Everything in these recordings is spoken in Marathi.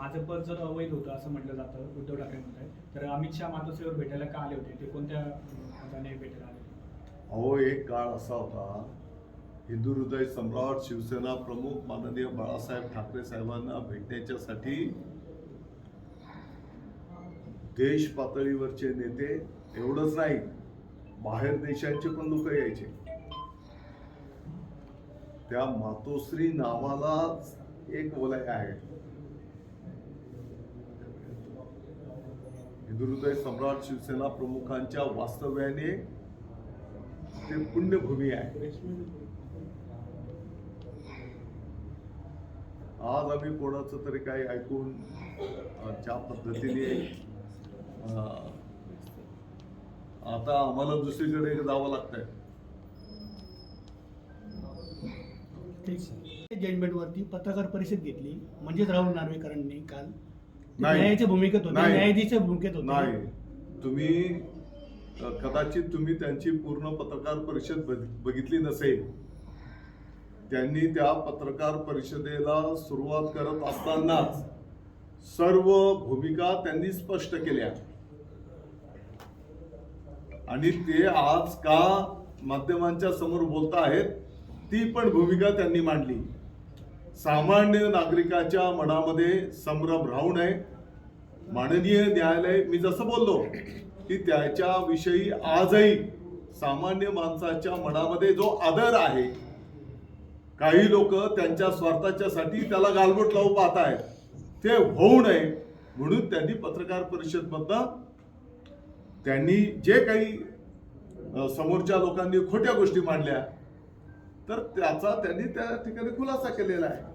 माझं पद जर अवैध होतं असं म्हटलं जातं उद्धव ठाकरे म्हणत आहेत तर अमित शहा मातोश्रीवर भेटायला का आले होते? ते कोणत्या हाताने भेटायला आले अहो एक काळ असा होता हिंदू हृदय सम्राट शिवसेना प्रमुख माननीय बाळासाहेब ठाकरे साहेबांना भेटण्याच्यासाठी देश पातळीवरचे नेते एवढंच नाही बाहेर देशांचे पण लोक यायचे. त्या मातोश्री नावाला एक वलय आहे. हिंदुहृदय सम्राट शिवसेना प्रमुखांच्या वास्तव्याने ते पुण्यभूमी आहे. आज आम्ही कोणाचं तरी काही ऐकून ज्या पद्धतीने आता आम्हाला दुसरीकडे जावं लागतंय. जजमेंटवरती पत्रकार परिषद घेतली म्हणजेच राहुल नार्वेकरांनी काल नाही. न्यायाच्या भूमिकेत होते नाही. न्यायाधीशच्या भूमिकेत होते. नाही. तुम्ही अं, कदाचित तुम्ही त्यांची पूर्ण पत्रकार परिषद बघ- बघितली नसेल. त्यांनी त्या पत्रकार परिषदेला सुरुवात करत असतानाच सर्व भूमिका त्यांनी स्पष्ट केल्या. आणि ते आज का माध्यमांच्या समोर बोलत आहेत ती पण भूमिका त्यांनी मांडली. सामान्य नागरिकाच्या मनामध्ये संभ्रम राहू नये. माननीय न्यायालय मी जसं बोललो की त्याच्याविषयी आजही सामान्य माणसाच्या मनामध्ये जो आदर आहे काही लोक त्यांच्या स्वार्थाच्यासाठी त्याला गालबोट लावू पाहत आहेत ते होऊ नये म्हणून त्यांनी पत्रकार परिषदमधनं त्यांनी जे काही समोरच्या लोकांनी खोट्या गोष्टी मांडल्या तर त्याचा त्यांनी त्या ठिकाणी खुलासा केलेला आहे.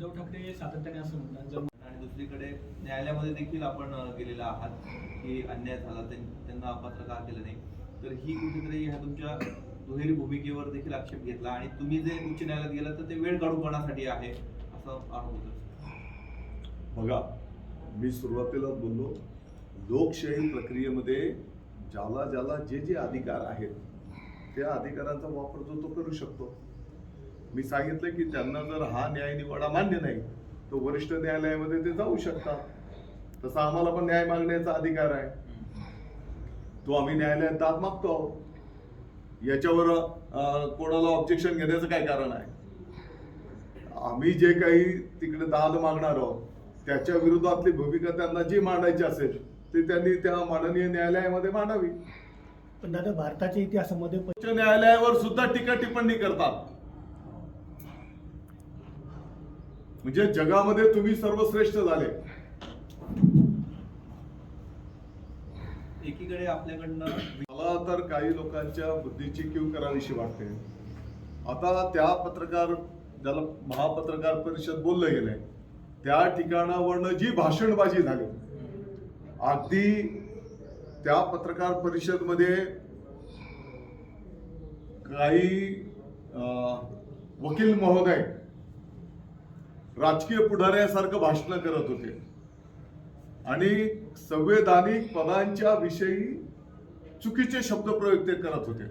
उद्धव ठाकरे सातत्याने असं म्हणतात. आणि दुसरीकडे न्यायालयामध्ये देखील आपण गेलेला आहात की अन्याय झाला त्यां- त्यांना अपात्र का केलं नाही. तर ही कुठेतरी ह्या तुमच्या दुहेरी भूमिकेवर देखील आक्षेप घेतला आणि तुम्ही जे उच्च न्यायालयात गेला तर ते वेळ काढूपणासाठी आहे असं आरोप होतं बघा मी सुरुवातीलाच बोललो लोकशाही प्रक्रियेमध्ये ज्याला ज्याला जे जे अधिकार आहेत त्या अधिकारांचा वापर जो तो करू शकतो. मी सांगितलं की त्यांना जर हा न्याय निवाडा मान्य नाही तर वरिष्ठ न्यायालयामध्ये ते जाऊ शकतात. तसा आम्हाला पण न्याय मागण्याचा अधिकार आहे. तो आम्ही न्यायालयात दाद मागतो आहोत. याच्यावर कोणाला ऑब्जेक्शन घेण्याचं काय कारण आहे? आम्ही जे काही तिकडे दाद मागणार आहोत त्याच्या विरोधातली भूमिका त्यांना जी मांडायची असेल ती त्यांनी त्या माननीय न्यायालयामध्ये मांडावी. पण दादा भारताच्या इतिहासामध्ये उच्च न्यायालयावर सुद्धा टीका टिप्पणी करतात. म्हणजे जगामध्ये तुम्ही सर्वश्रेष्ठ झाले. एकीकडे आपल्याकडनं मला तर काही लोकांच्या बुद्धीची कीव करावीशी वाटते. आता त्या पत्रकार ज्याला महापत्रकार परिषद बोललं गेलंय त्या ठिकाणावरनं जी भाषणबाजी झाली अगदी त्या पत्रकार परिषदमध्ये काही वकील महोदय राजकीय पुढाऱ्यासारखं भाषण करत होते. आणि संवैधानिक पदांच्या विषयी चुकीचे शब्द प्रयोग ते करत होते.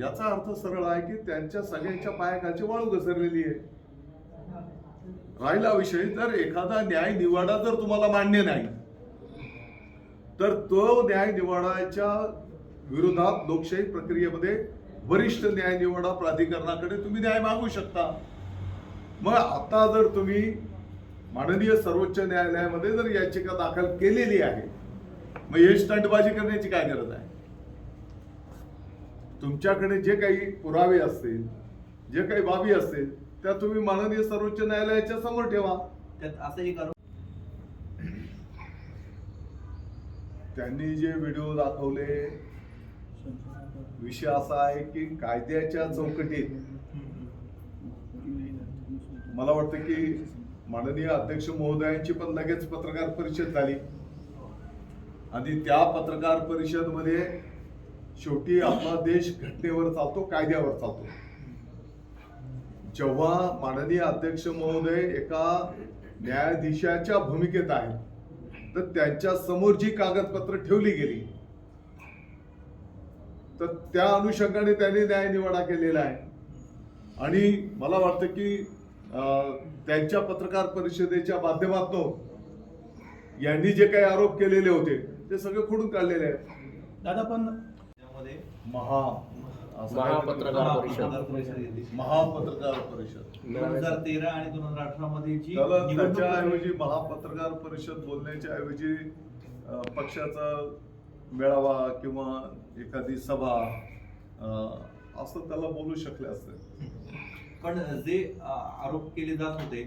याचा अर्थ सरळ आहे की त्यांच्या सगळ्यांच्या पायाखालची वाळू घसरलेली आहे. राहिला विषय जर एखादा न्याय निवाडा जर तुम्हाला मान्य नाही तर तो न्याय निवाडाच्या विरोधात लोकशाही प्रक्रियेमध्ये वरिष्ठ न्याय निवाडा प्राधिकरणाकडे तुम्ही न्याय मागू शकता. मग आता जर तुम्ही माननीय सर्वोच्च न्यायालयामध्ये जर याचिका दाखल केलेली आहे मग हे स्टंटबाजी करण्याची काय गरज आहे? तुमच्याकडे जे काही पुरावे असतील जे काही बाबी असतील त्या तुम्ही माननीय सर्वोच्च न्यायालयाच्या समोर ठेवा. त्यात असंही कारण त्यांनी जे व्हिडिओ दाखवले विषय असा आहे की कायद्याच्या चौकटीत मला वाटतं की माननीय अध्यक्ष महोदयांची पण लगेच पत्रकार परिषद झाली. आणि त्या पत्रकार परिषदमध्ये शेवटी आपला देश घटनेवर चालतो कायद्यावर चालतो. जेव्हा माननीय अध्यक्ष महोदय एका न्यायाधीशाच्या भूमिकेत आहे तर त्यांच्यासमोर जी कागदपत्र ठेवली गेली तर त्या अनुषंगाने त्यांनी न्याय निवाडा केलेला आहे. आणि मला वाटतं की त्यांच्या पत्रकार परिषदेच्या माध्यमातून यांनी जे काही आरोप केलेले होते ते सगळे खोडून काढलेले आहेत. दादा पण महा महापत्रकार परिषद. महापत्रकार दोन हजार तेरा आणि दोन हजार अठरा मध्ये त्याच्याऐवजी महापत्रकार परिषद बोलण्याच्या ऐवजी पक्षाचा मेळावा किंवा एखादी सभा असं त्याला बोलू शकले असते. पण जे आरोप केले जात होते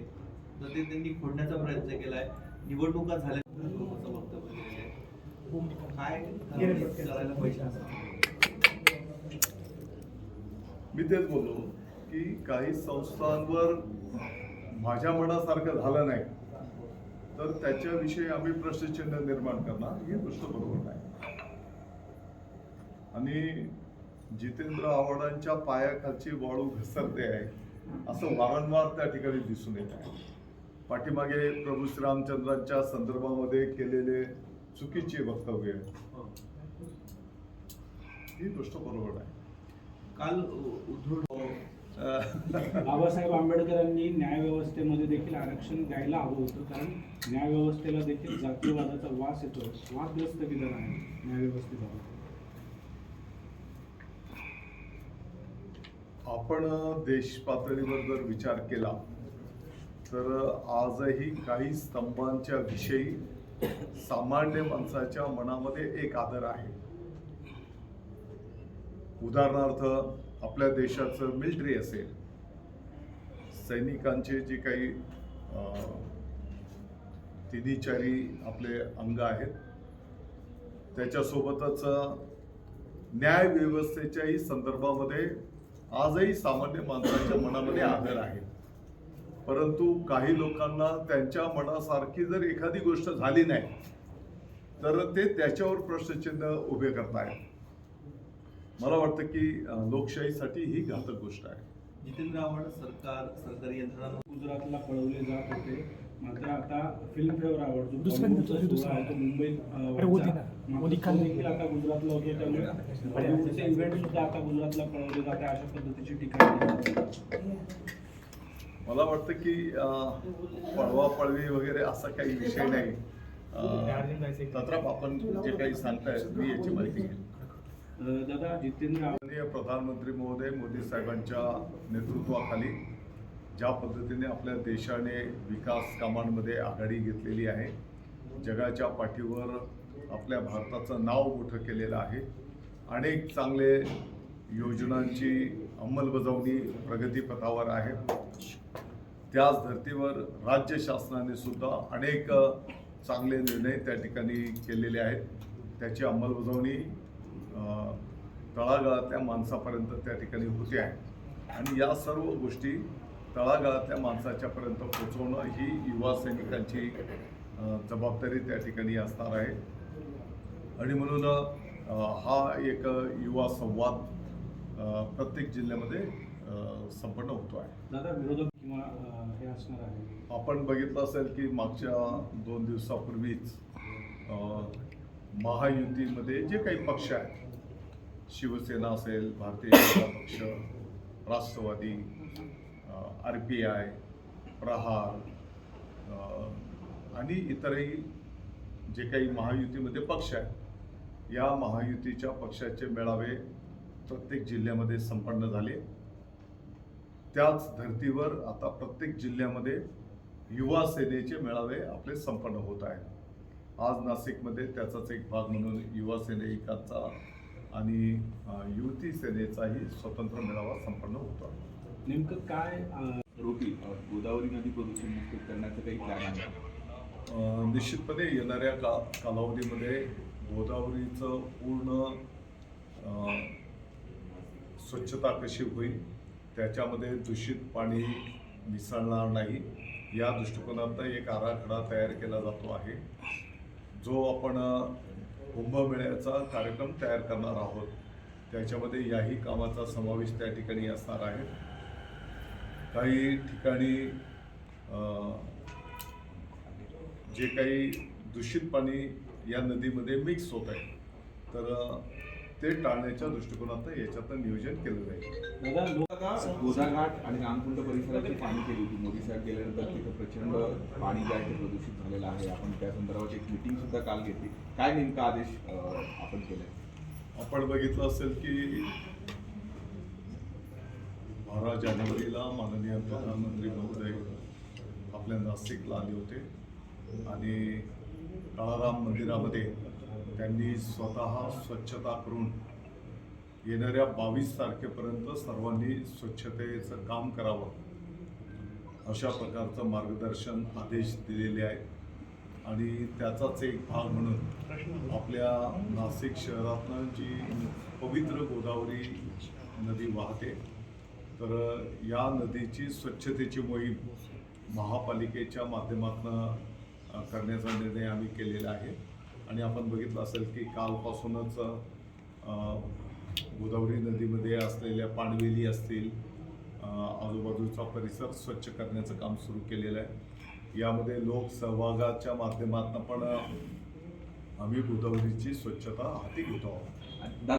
तर ते त्यांनी खोडण्याचा प्रयत्न केलाय. निवडणुका झाल्या काय करायला पाहिजे? मी तेच बोललो की काही संस्थांवर माझ्या मनासारखं झालं नाही तर त्याच्याविषयी आम्ही प्रश्नचिन्ह निर्माण करणार हे गोष्ट बरोबर नाही. आणि जितेंद्र आव्हाडांच्या पायाखालची वाळू घसरते आहे असं वारंवार त्या ठिकाणी दिसून येत आहे. पाठीमागे प्रभू श्रीरामचंद्रांच्या संदर्भामध्ये केलेले चुकीचे वक्तव्य. ही गोष्ट बरोबर आहे. काल उद्धव अं, बाबासाहेब आंबेडकरांनी न्यायव्यवस्थेमध्ये देखील आरक्षण द्यायला हवं होतं कारण न्यायव्यवस्थेला देखील जातीयवादाचा वास येतो. वादग्रस्त विधान आहे न्यायव्यवस्थेबाबत. आपण देश पातळीवर जर विचार केला तर आजही काही स्तंभांच्या विषयी सामान्य माणसाच्या मनामध्ये एक आदर आहे. उदाहरणार्थ आपल्या देशाचं मिलिटरी असेल सैनिकांचे जे काही अं, तिन्ही चारी आपले अंग आहेत त्याच्यासोबतच न्याय व्यवस्थेच्याही संदर्भामध्ये आजही सामान्य माणसाच्या मनामध्ये आदर आहे. परंतु काही लोकांना त्यांच्या मनासारखी जर एखादी गोष्ट झाली नाही तर ते त्याच्यावर प्रश्नचिन्ह उभे करतायत. मला वाटतं की लोकशाहीसाठी ही घातक गोष्ट आहे. जितेंद्र आव्हाड सरकार सरकारी यंत्रणा गुजरातला पळवले जात होते. मात्र आता फिल्मफेअर अवॉर्ड जो दुसऱ्या- बॉलिवूडचा दुसऱ्या- सोहळा आहे. तो मुंबईत आता गुजरातला होतो त्यामुळे बॉलिवूडचे इव्हेंट सुद्धा आता गुजरातला पळवले जाते अशा पद्धतीची जाते. मला वाटतं की पळवा पळवी वगैरे असा काही विषय नाही. तत्राप आपण जे काही सांगताय मी याची माहिती घेईन. दादा जितेंद्र माननीय प्रधानमंत्री महोदय मोदी साहेबांच्या नेतृत्वाखाली ज्या पद्धतीने आपल्या देशाने विकास कामांमध्ये आघाडी घेतलेली आहे जगाच्या पाठीवर आपल्या भारताचं नाव मोठं केलेलं आहे अनेक चांगले योजनांची अंमलबजावणी प्रगतीपथावर आहे. त्याच धर्तीवर राज्य शासनाने सुद्धा अनेक चांगले निर्णय त्या ठिकाणी केलेले आहेत. त्याची अंमलबजावणी तळागाळातल्या माणसापर्यंत त्या ठिकाणी होते आहे. आणि या सर्व गोष्टी तळागाळातल्या माणसाच्यापर्यंत पोहोचवणं ही युवा सैनिकांची जबाबदारी त्या ठिकाणी असणार आहे. आणि म्हणून हा एक युवा संवाद प्रत्येक जिल्ह्यामध्ये संपन्न होतो आहे. दादा विरोधक किंवा हे असणार आहे? आपण बघितलं असेल की मागच्या दोन दिवसापूर्वीच महायुतीमध्ये जे काही पक्ष आहेत शिवसेना असेल Bharatiya Janata Paksha Rashtravadi R P I Prahar आणि इतरही जे काही महायुतीमध्ये पक्ष आहेत या महायुतीच्या पक्षाचे मेळावे प्रत्येक जिल्ह्यामध्ये संपन्न झाले. त्याच धर्तीवर आता प्रत्येक जिल्ह्यामध्ये युवा सेनेचे मेळावे आपले संपन्न होत आहेत. आज नाशिकमध्ये त्याचाच एक भाग म्हणून युवा सैनिकांचा आणि युती युवती सेनेचाही स्वतंत्र मेळावा संपन्न होतो. आहे नेमकं काय अं, रोटी गोदावरी नदी प्रदूषण मुक्त करण्याचं काही प्लॅन आहे? निश्चितपणे येणाऱ्या का कालावधीमध्ये गोदावरीचं पूर्ण स्वच्छता कशी होईल त्याच्यामध्ये दूषित पाणी मिसळणार नाही या दृष्टिकोनातनं एक आराखडा तयार केला जातो आहे. जो आपण कुंभमेळ्याचा कार्यक्रम तयार करणार आहोत त्याच्यामध्ये याही कामाचा समावेश त्या ठिकाणी असणार आहे. काही ठिकाणी जे काही दूषित पाणी या नदीमध्ये मिक्स होत आहे तर ते टाळण्याच्या दृष्टिकोनातून याच्यातनं नियोजन केलं जाईल. गोदाघाट आणि रामकुंड परिसराची पाणी केली होती. मोदी साहेब गेल्यानंतर तिथं प्रचंड पाणी जे आहे ते प्रदूषित झालेलं आहे. आपण त्या संदर्भात एक मिटिंग सुद्धा काल घेतली. काय नेमका आदेश आपण केलाय? आपण बघितलं असेल की बारा जानेवारीला माननीय प्रधानमंत्री महोदय आपल्या नाशिकला आले होते. आणि काळाराम मंदिरामध्ये त्यांनी स्वतः स्वच्छता करून येणाऱ्या बावीस तारखेपर्यंत सर्वांनी स्वच्छतेचं काम करावं अशा प्रकारचं मार्गदर्शन आदेश दिलेले आहेत. आणि त्याचाच एक भाग म्हणून आपल्या नाशिक शहरातनं जी पवित्र गोदावरी नदी वाहते तर या नदीची स्वच्छतेची मोहीम महापालिकेच्या माध्यमातून करण्याचा निर्णय आम्ही केलेला आहे. आणि आपण बघितलं असेल की कालपासूनच गोदावरी नदीमध्ये असलेल्या पाणवेली असतील आजूबाजूचा परिसर स्वच्छ करण्याचं काम सुरू केलेलं आहे. यामध्ये लोक सहभागाच्या माध्यमातून पण आम्ही गोदावरीची स्वच्छता हाती घेतो आहोत.